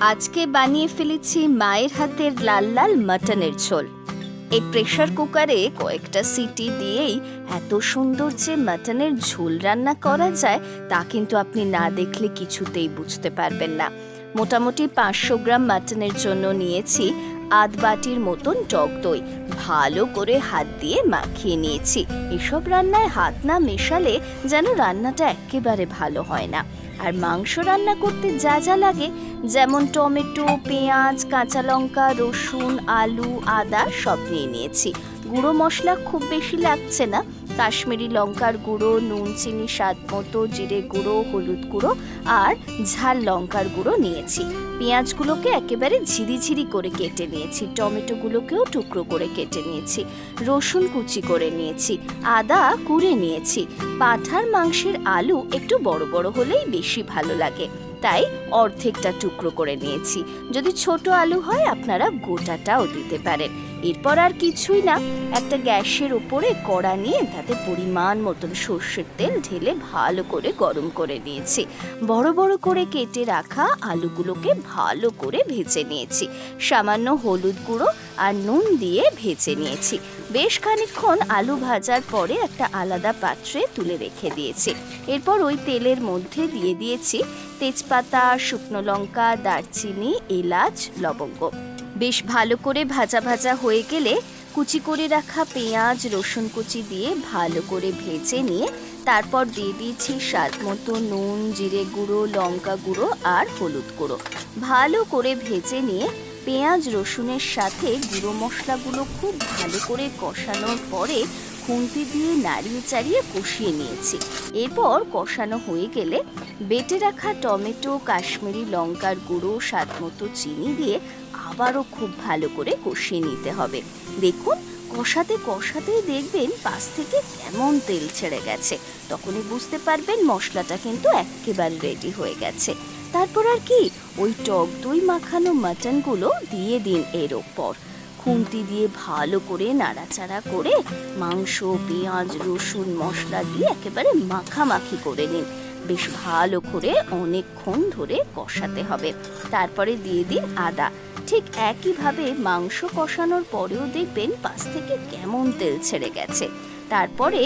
আজকে বানিয়ে ফেলেছি মায়ের হাতের লাল লাল মাটনের ঝোল। এই প্রেশার কুকারে কয়েকটা সিটি দিয়েই এত সুন্দর যে মাটনের ঝোল রান্না করা যায়, তা কিন্তু আপনি না দেখলে কিছুতেই বুঝতে পারবেন না। মোটামুটি পাঁচশো গ্রাম মাটনের জন্য নিয়েছি আধ বাটির মতন টক দই। ভালো করে হাত দিয়ে মাখিয়ে নিয়েছি। এসব রান্নায় হাত না মেশালে যেন রান্নাটা একেবারে ভালো হয় না। আর মাংস রান্না করতে যা যা লাগে, যেমন টমেটো, পেঁয়াজ, কাঁচা লঙ্কা, রসুন, আলু, আদা সব নিয়ে নিয়েছি। গুঁড়ো মশলা খুব বেশি লাগছে না কাশ্মীরি লঙ্কার গুঁড়ো, নুন, চিনি, স্বাদ মতো জিরে গুঁড়ো, হলুদ গুঁড়ো আর ঝাল লঙ্কার গুঁড়ো নিয়েছি। পেঁয়াজগুলোকে একেবারে ঝিরিঝিরি করে কেটে নিয়েছি, টমেটোগুলোকেও টুকরো করে কেটে নিয়েছি, রসুন কুচি করে নিয়েছি, আদা কুড়ে নিয়েছি। পাঠার মাংসের আলু একটু বড় বড় হলেই বেশি ভালো লাগে। তাই অর্ধেকটা টুকরো করে নিয়েছি। যদি ছোট আলু হয়, আপনারা গোটাটাও দিতে পারেন। এরপর আর কিছুই না, একটা গ্যাসের ওপরে কড়া নিয়ে তাতে পরিমাণ মতন সর্ষের তেল ঢেলে ভালো করে গরম করে নিয়েছি। বড় বড় করে কেটে রাখা আলুগুলোকে ভালো করে ভেজে নিয়েছি। সামান্য হলুদ গুঁড়ো আর নুন দিয়ে ভেজে নিয়েছি। বেশ খানিকক্ষণ আলু ভাজার পরে একটা আলাদা পাত্রে তুলে রেখে দিয়েছি। এরপর ওই তেলের মধ্যে দিয়ে দিয়েছি তেজপাতা, শুকনো লঙ্কা, দারচিনি, এলাচ, লবঙ্গ। বেশ ভালো করে ভাজা ভাজা হয়ে গেলে কুচি করে রাখা পেঁয়াজ, রসুন কুচি দিয়ে ভালো করে ভেজে নিয়ে তারপর দিয়ে দিয়েছি স্বাদ মতো নুন, জিরে গুঁড়ো, লঙ্কা গুঁড়ো আর হলুদ গুঁড়ো। ভালো করে ভেজে নিয়ে পেঁয়াজ, রসুনের সাথে গুঁড়ো মশলাগুলো খুব ভালো করে কষানোর পরে খুন্তি দিয়ে নাড়িয়ে চাড়িয়ে কষিয়ে নিয়েছি। এরপর কষানো হয়ে গেলে বেটে রাখা টমেটো, কাশ্মীরি লঙ্কার গুঁড়ো, স্বাদ মতো চিনি দিয়ে আবারও খুব ভালো করে কষিয়ে নিতে হবে। দেখুন, কষাতে কষাতেই দেখবেন পাশ থেকে কেমন তেল ছেড়ে গেছে। তখনই বুঝতে পারবেন মশলাটা কিন্তু একেবারে রেডি হয়ে গেছে। তারপর আর কি, ওই টক দই মাখানো মাটনগুলো দিয়ে দিন এর ওপর। খুন্তি দিয়ে ভালো করে নাড়াচাড়া করে মাংস, পেঁয়াজ, রসুন, মশলা দিয়ে একেবারে মাখামাখি করে নিন। বেশ ভালো করে অনেকক্ষণ ধরে কষাতে হবে। তারপরে দিয়ে দিন আদা। ঠিক একইভাবে মাংস কষানোর পরেও দেখবেন পাশ থেকে কেমন তেল ছেড়ে গেছে। তারপরে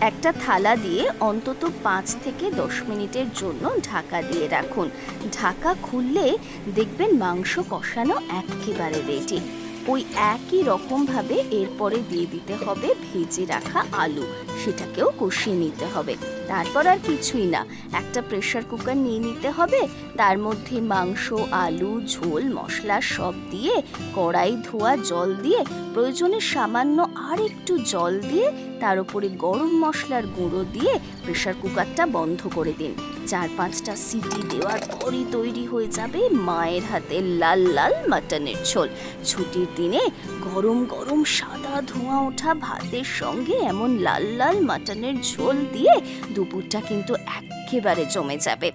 একটা থালা দিয়ে অন্তত পাঁচ থেকে দশ মিনিটের জন্য ঢাকা দিয়ে রাখুন। ঢাকা খুললে দেখবেন মাংস কষানো একেবারে রেডি ওই একই রকমভাবে এরপরে দিয়ে দিতে হবে ভেজে রাখা আলু। সেটাকেও কষিয়ে নিতে হবে। তারপর আর কিছুই না। একটা প্রেশার কুকার নিয়ে নিতে হবে। তার মধ্যে মাংস, আলু, ঝোল, মশলা সব দিয়ে কড়াই ধোয়া জল দিয়ে প্রয়োজনে সামান্য আর একটু জল দিয়ে তার উপরে গরম মশলার গুঁড়ো দিয়ে প্রেশার কুকারটা বন্ধ করে দিন। চার পাঁচটা সিটি দেওয়ার পরই তৈরি হয়ে যাবে মায়ের হাতে লাল লাল মাটনের ঝোল। ছুটির দিনে গরম গরম সাদা ধোঁয়া ওঠা ভাতের সঙ্গে এমন লাল লাল মাটনের ঝোল দিয়ে দুপুরটা কিন্তু একেবারে জমে যাবে।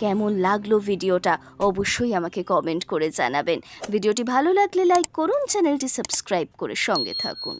কেমন লাগল ভিডিওটা অবশ্যই আমাকে কমেন্ট করে জানাবেন। ভিডিওটি ভালো লাগলে লাইক করুন, চ্যানেলটি সাবস্ক্রাইব করে সঙ্গে থাকুন।